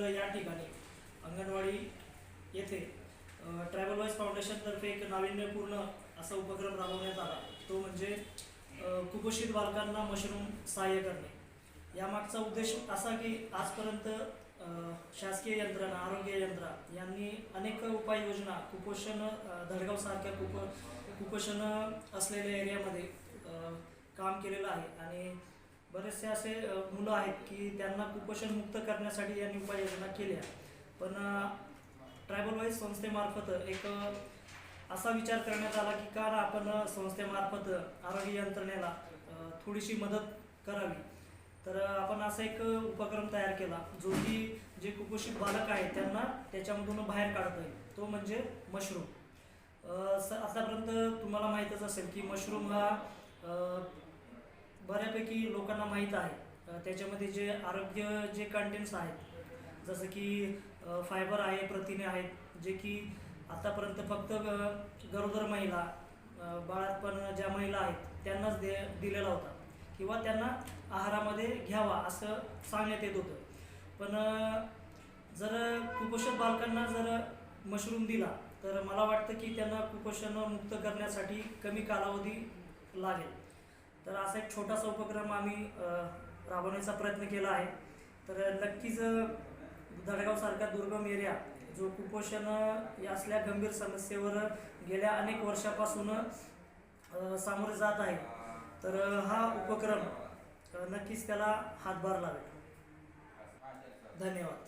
तर या ठिकाणी अंगणवाडी येथे ट्रॅव्हल वाईज फाउंडेशनतर्फे एक नाविन्यपूर्ण असा उपक्रम राबवण्यात आला. तो म्हणजे कुपोषित बालकांना मशरूम सहाय्य करणे. यामागचा उद्देश असा की आजपर्यंत शासकीय यंत्रणा आरोग्य यंत्रणा यांनी अनेक उपाययोजना कुपोषण अ, धडगावसारख्या कुप कुपोषण असलेल्या एरियामध्ये काम केलेलं आहे. आणि बरेचसे असे मुलं आहेत की त्यांना कुपोषण मुक्त करण्यासाठी यांनी उपाययोजना केल्या. पण ट्रायबल वाईज संस्थेमार्फत एक असा विचार करण्यात आला की का आपण संस्थेमार्फत आरोग्य यंत्रणेला थोडीशी मदत करावी. तर आपण असा एक उपक्रम तयार केला जो की जे कुपोषित बालक आहेत त्यांना त्याच्यामधून बाहेर काढता येईल. तो म्हणजे मशरूम आतापर्यंत तुम्हाला माहीतच असेल की मशरूम हा बऱ्यापैकी लोकांना माहीत आहे. त्याच्यामध्ये जे आरोग्य जे कंटेंट्स आहेत जसं की फायबर आहे प्रथिने आहेत जे की आतापर्यंत फक्त गरोदर महिला बाळात पण ज्या महिला आहेत त्यांनाच दे दिलेला होता. किंवा त्यांना आहारामध्ये घ्यावा असं सांगण्यात येत होतं. पण जर कुपोषित बालकांना जर मशरूम दिला तर मला वाटतं की त्यांना कुपोषण मुक्त करण्यासाठी कमी कालावधी लागेल. तर असा एक छोटासा उपक्रम आम्ही राबवण्याचा प्रयत्न केला आहे. तर नक्कीच दडगावसारखा दुर्गम एरिया जो कुपोषण या असल्या गंभीर समस्येवर गेल्या अनेक वर्षापासून सामोरे जात आहे. तर हा उपक्रम नक्कीच त्याला हातभार लागेल धन्यवाद.